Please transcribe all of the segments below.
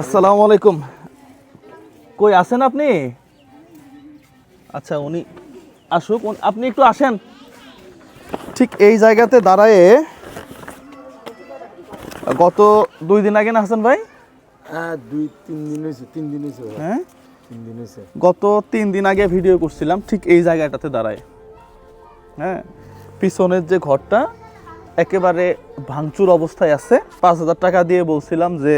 আসসালামু আলাইকুম। কই আছেন আপনি? আচ্ছা উনি আসুক আপনি একটু আসেন। ঠিক এই জায়গাতে দাঁড়ায়ে গত দুই দিন আগে না হাসান ভাই? হ্যাঁ দুই তিন দিন হয়েছে তিন দিন হয়েছে হ্যাঁ? তিন দিন হয়েছে। গত তিন দিন আগে ভিডিও করছিলাম ঠিক এই জায়গাটাতে দাঁড়ায়। হ্যাঁ পিছনের যে ঘরটা একেবারে ভাঙচুর অবস্থায় আছে। পাঁচ হাজার টাকা দিয়ে বলছিলাম যে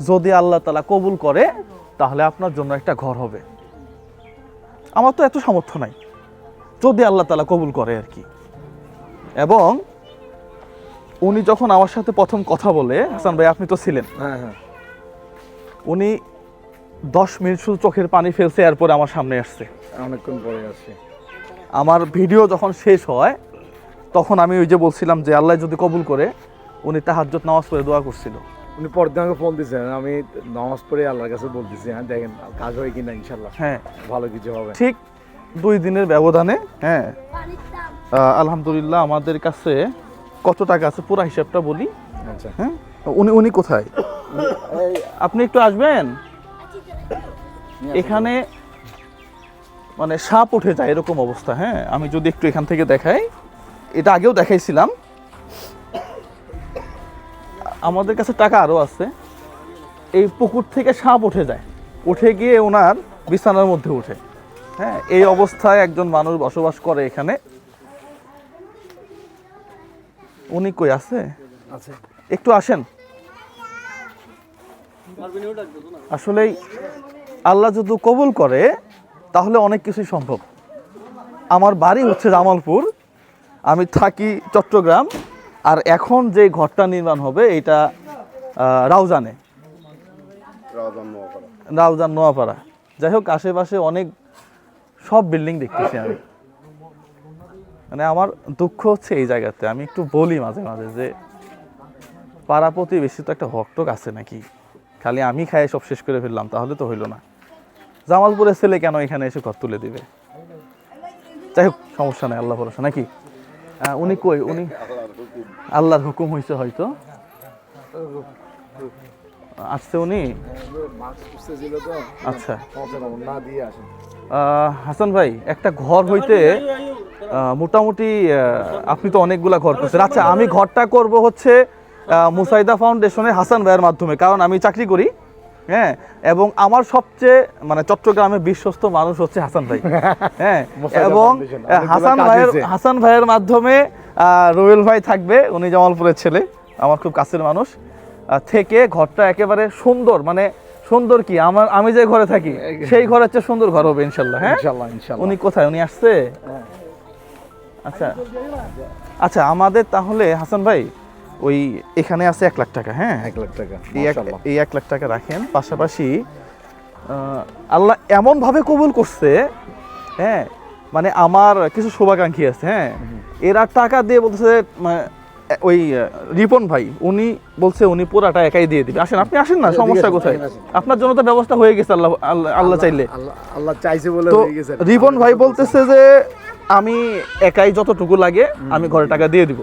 যদি আল্লাহ তালা কবুল করে তাহলে আপনার জন্য একটা ঘর হবে। আমার তো এত সামর্থ্য নাই যদি আল্লাহ তালা কবুল করে আর কি। এবং উনি যখন আমার সাথে প্রথম কথা বলে হাসান ভাই আপনি তো ছিলেন। হ্যাঁ হ্যাঁ। উনি দশ মিনিট শুধু চোখের পানি ফেলছে এরপরে আমার সামনে আসছে। অনেকক্ষণ পরে আসছে। আমার ভিডিও যখন শেষ হয় তখন আমি ওই যে বলছিলাম যে আল্লাহ যদি কবুল করে উনি তাহাজ্জত নামাজ পড়ে দোয়া করছিল। উনি পরদিন আমাকে ফোন দিয়েছেন। আমি নামাজ পড়ে আল্লাহর কাছে বলতেছি হ্যাঁ দেখেন কাজ হয় কিনা ইনশাল্লাহ হ্যাঁ। ভালো কিছু হবে। ঠিক দুই দিনের ব্যবধানে হ্যাঁ আলহামদুলিল্লাহ আমাদের কাছে কত টাকা আছে পুরো হিসাবটা বলি। আচ্ছা। হ্যাঁ উনি উনি কোথায়? আপনি একটু আসবেন? এখানে মানে সাপ উঠে যায় এরকম অবস্থা হ্যাঁ আমি যদি একটু এখান থেকে দেখাই। এটা আগেও দেখাইছিলাম। আমাদের কাছে টাকা আরও আছে। এই পুকুর থেকে সাপ উঠে যায়। উঠে গিয়ে ওনার বিছানার মধ্যে উঠে। হ্যাঁ এই অবস্থায় একজন মানুষ বসবাস করে এখানে। উনি কই আছে? একটু আসেন। আসলেই আল্লাহ যদি কবুল করে তাহলে অনেক কিছুই সম্ভব। আমার বাড়ি হচ্ছে জামালপুর। আমি থাকি চট্টগ্রাম। আর এখন যে ঘরটা নির্মাণ হবে এটা রাউজানে। রাউজান নোয়াপাড়া। যাই হোক আশেপাশে অনেক সব বিল্ডিং দেখতেছি আমি। মানে আমার দুঃখ হচ্ছে এই জায়গাতে। আমি একটু বলি মাঝে মাঝে যে পাড়া প্রতিবেশী তো একটা হকটক আছে নাকি? খালি আমি খাই সব শেষ করে ফেললাম তাহলে তো হইল না। জামালপুরের ছেলে কেন এখানে এসে ঘর তুলে দিবে? যাই হোক সমস্যা নাই আল্লাহ ভরসা। নাকি? উনি কই? উনি আল্লাহর হুকুম হয়েছে হয়তো। আসছে উনি? আচ্ছা। হাসান ভাই একটা ঘর হইতে মোটামুটি আপনি তো অনেকগুলা ঘর করছেন। আচ্ছা আমি ঘরটা করব হচ্ছে মুসাইদা ফাউন্ডেশনের হাসান ভাইয়ের মাধ্যমে কারণ আমি চাকরি করি হ্যাঁ? এবং আমার সবচেয়ে মানে চট্টগ্রামে বিশ্বস্ত মানুষ হচ্ছে হাসান ভাই হ্যাঁ? এবং হাসান ভাইয়ের হাসান ভাইয়ের মাধ্যমে রুবেল ভাই থাকবে উনি জামালপুরের ছেলে আমার খুব কাছের মানুষ। থেকে ঘরটা একেবারে সুন্দর মানে সুন্দর কি? আমার আমি যে ঘরে থাকি সেই ঘরের চেয়ে সুন্দর ঘর হবে ইনশাল্লাহ হ্যাঁ? ইনশাল্লাহ ইনশাল্লাহ। উনি কোথায়? উনি আসছে। আচ্ছা। আচ্ছা আমাদের তাহলে হাসান ভাই ওই এখানে আছে এক লাখ টাকা হ্যাঁ? এক লাখ টাকা এই এক এই এক লাখ টাকা রাখেন পাশাপাশি আল্লাহ এমন ভাবে কবুল করছে হ্যাঁ? মানে আমার কিছু শুভাকাঙ্ক্ষী আছে হ্যাঁ? এরা টাকা দিয়ে বলতেছে মানে, ওই রিপন ভাই উনি বলছে উনি পুরাটা একাই দিয়ে দিবে। আসেন আপনি আসেন না সমস্যা কোথায়? আপনার জন্য তো ব্যবস্থা হয়ে গেছে আল্লাহ আল্লাহ চাইলে। আল্লাহ চাইছে বলে হয়ে গেছে রিপন ভাই বলতেছে যে আমি একাই যতটুকু লাগে আমি ঘরে টাকা দিয়ে দিব।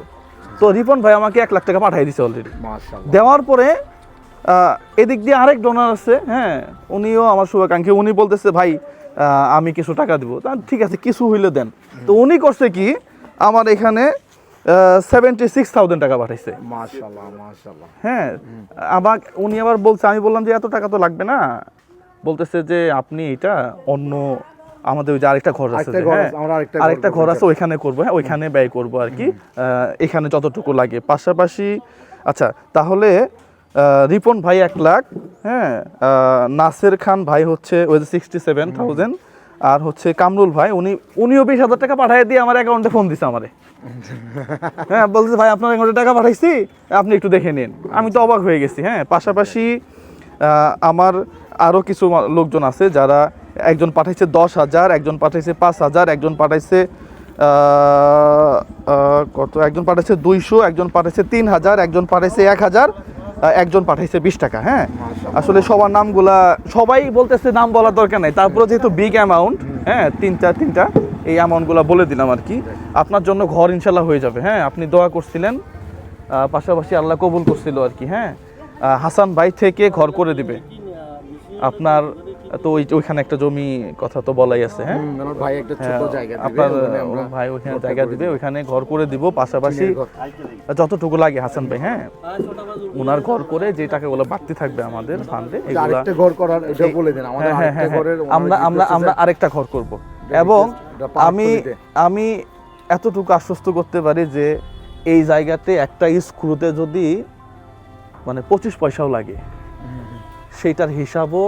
তো রিপন ভাই আমাকে এক লাখ টাকা পাঠিয়ে দিছে অলরেডি মাশাআল্লাহ। দেওয়ার পরে এদিক দিয়ে আরেক ডোনার আছে হ্যাঁ? উনিও আমার শুভাকাঙ্ক্ষী উনি বলতেছে ভাই আমি কিছু টাকা দিব। তা ঠিক আছে কিছু হইলে দেন। তো উনি করছে কি আমার এখানে সেভেন্টি সিক্স থাউজেন্ড টাকা পাঠাইছে। হ্যাঁ আবার উনি আবার বলছে আমি বললাম যে এত টাকা তো লাগবে না। বলতেছে যে আপনি এটা অন্য আমাদের ওই যে আরেকটা ঘর আছে আরেকটা ঘর হ্যাঁ, আছে, ঘর আছে ওইখানে করব। হ্যাঁ ওইখানে ব্যয় করব আর কি। এখানে যতটুকু লাগে। পাশাপাশি আচ্ছা তাহলে রিপন ভাই এক লাখ হ্যাঁ নাসের খান ভাই হচ্ছে ওই যে সিক্সটি সেভেন থাউজেন্ড আর হচ্ছে কামরুল ভাই উনি উনিও বিশ হাজার টাকা পাঠিয়ে দিয়ে আমার অ্যাকাউন্টে ফোন দিছে আমারে। হ্যাঁ বলছে ভাই আপনার অ্যাকাউন্টে টাকা পাঠাইছি আপনি একটু দেখে নিন। আমি তো অবাক হয়ে গেছি হ্যাঁ পাশাপাশি আমার আরও কিছু লোকজন আছে যারা একজন পাঠাইছে দশ হাজার একজন পাঠাইছে পাঁচ হাজার একজন পাঠাইছে কত একজন পাঠাইছে দুইশো একজন পাঠাইছে তিন হাজার একজন পাঠাইছে এক হাজার একজন পাঠাইছে বিশ টাকা হ্যাঁ? আসলে সবার নামগুলা সবাই বলতেছে নাম বলার দরকার নাই। তারপরে যেহেতু বিগ অ্যামাউন্ট হ্যাঁ তিনটা তিনটা এই অ্যামাউন্টগুলো বলে দিলাম আর কি। আপনার জন্য ঘর ইনশাল্লাহ হয়ে যাবে হ্যাঁ? আপনি দোয়া করছিলেন পাশাপাশি আল্লাহ কবুল করছিল আর কি হ্যাঁ? হাসান ভাই থেকে ঘর করে দিবে। আপনার তো ওই ওইখানে একটা জমি কথা তো বলাই আছে হ্যাঁ? আমার ভাই একটা ছোট হ্যাঁ, জায়গা দিবে আপনার ওখানে ভাই ওইখানে জায়গা দিবে। ওইখানে ঘর করে দিব পাশাপাশি যতটুকু লাগে হাসান ভাই হ্যাঁ? ওনার ঘর করে যে টাকাগুলো বাড়তি থাকবে আমাদের ফান্ডে আরেকটা ঘর করার এটা বলে দেন আমাদের হ্যাঁ, হ্যাঁ, আরেকটা হ্যাঁ, ঘরের হ্যাঁ। আমরা আমরা আমরা আরেকটা ঘর করব। এবং আমি আমি এতটুকু আশ্বস্ত করতে পারি যে এই জায়গাতে একটা স্ক্রুতে যদি মানে পঁচিশ পয়সাও লাগে সেইটার হিসাবও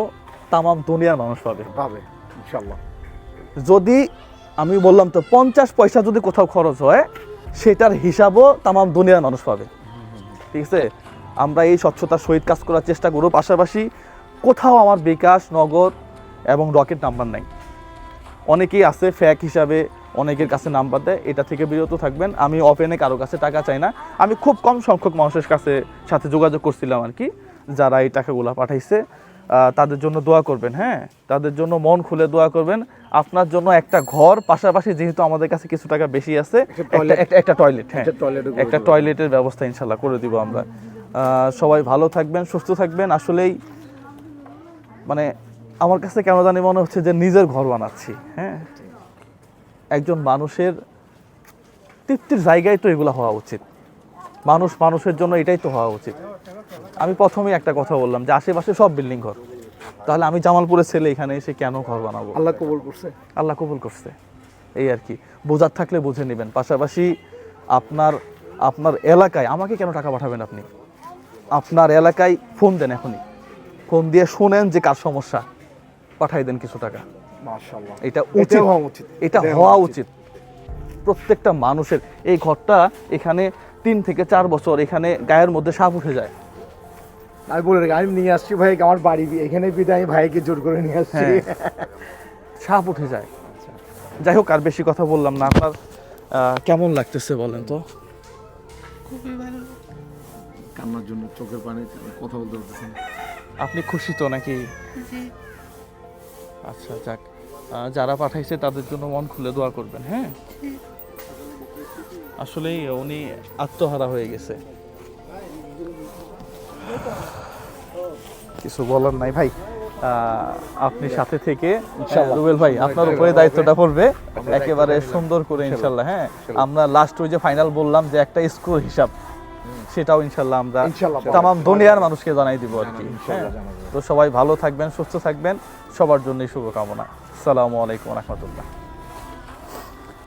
তামাম দুনিয়ার মানুষ পাবে। পাবে ইনশাআল্লাহ। যদি আমি বললাম তো পঞ্চাশ পয়সা যদি কোথাও খরচ হয় সেটার হিসাবও তামাম দুনিয়ার মানুষ পাবে। ঠিক আছে? আমরা এই স্বচ্ছতার সহিত কাজ করার চেষ্টা করব। পাশাপাশি কোথাও আমার বিকাশ নগদ এবং রকেট নাম্বার নাই। অনেকেই আছে ফ্যাক হিসাবে অনেকের কাছে নাম্বার দেয় এটা থেকে বিরত থাকবেন। আমি ওপেনে কারও কাছে টাকা চাই না। আমি খুব কম সংখ্যক মানুষের কাছে সাথে যোগাযোগ করছিলাম আর কি যারা এই টাকাগুলো পাঠাইছে। তাদের জন্য দোয়া করবেন হ্যাঁ? তাদের জন্য মন খুলে দোয়া করবেন। আপনার জন্য একটা ঘর পাশাপাশি যেহেতু আমাদের কাছে কিছু টাকা বেশি আছে একটা টয়লেট হ্যাঁ। একটা টয়লেটের ব্যবস্থা ইনশাল্লাহ করে দিব আমরা। আহ, সবাই ভালো থাকবেন সুস্থ থাকবেন। আসলেই মানে আমার কাছে কেন জানি মনে হচ্ছে যে নিজের ঘর বানাচ্ছি হ্যাঁ? একজন মানুষের তৃপ্তির জায়গায় তো এগুলো হওয়া উচিত। মানুষ মানুষের জন্য এটাই তো হওয়া উচিত। আমি প্রথমেই একটা কথা বললাম যে আশেপাশে সব বিল্ডিং ঘর। তাহলে আমি জামালপুরের ছেলে এখানে এসে কেন ঘর বানাবো? আল্লাহ কবুল করছে। আল্লাহ কবুল করছে। এই আর কি। বোঝার থাকলে বুঝে নেবেন। পাশাপাশি আপনার আপনার এলাকায় আমাকে কেন টাকা পাঠাবেন আপনি? আপনার এলাকায় ফোন দেন এখনই। ফোন দিয়ে শুনেন যে কার সমস্যা। পাঠাই দেন কিছু টাকা। এটা উচিত। হওয়া উচিত। এটা হওয়া উচিত। প্রত্যেকটা মানুষের এই ঘরটা এখানে তিন থেকে চার বছর এখানে গায়ের মধ্যে সাপ উঠে যায়। আমি বলে রাখি আমি নিয়ে আসছি ভাই আমার বাড়ি এখানে বিদায় আমি ভাইকে জোর করে নিয়ে আসছি। হ্যাঁ। সাপ উঠে যায়। যাই হোক আর বেশি কথা বললাম না। আপনার কেমন লাগতেছে বলেন তো? কান্নার জন্য চোখের পানি কথা বলতে পারতেছেন আপনি খুশি তো নাকি? আচ্ছা যাক। যারা পাঠাইছে তাদের জন্য মন খুলে দোয়া করবেন হ্যাঁ? আসলেই উনি আত্মহারা হয়ে গেছে। কিছু বলার নাই ভাই। আপনি সাথে থেকে রুবেল ভাই আপনার উপরে দায়িত্বটা পড়বে। একেবারে সুন্দর করে ইনশাল্লাহ হ্যাঁ। আমরা লাস্ট ওই যে ফাইনাল বললাম যে একটা স্কোর হিসাব সেটাও ইনশাল্লাহ আমরা তামাম দুনিয়ার মানুষকে জানাই দিব আর কি। হ্যাঁ। তো সবাই ভালো থাকবেন সুস্থ থাকবেন। সবার জন্যই শুভকামনা। আসসালামু আলাইকুম রহমতুল্লাহ।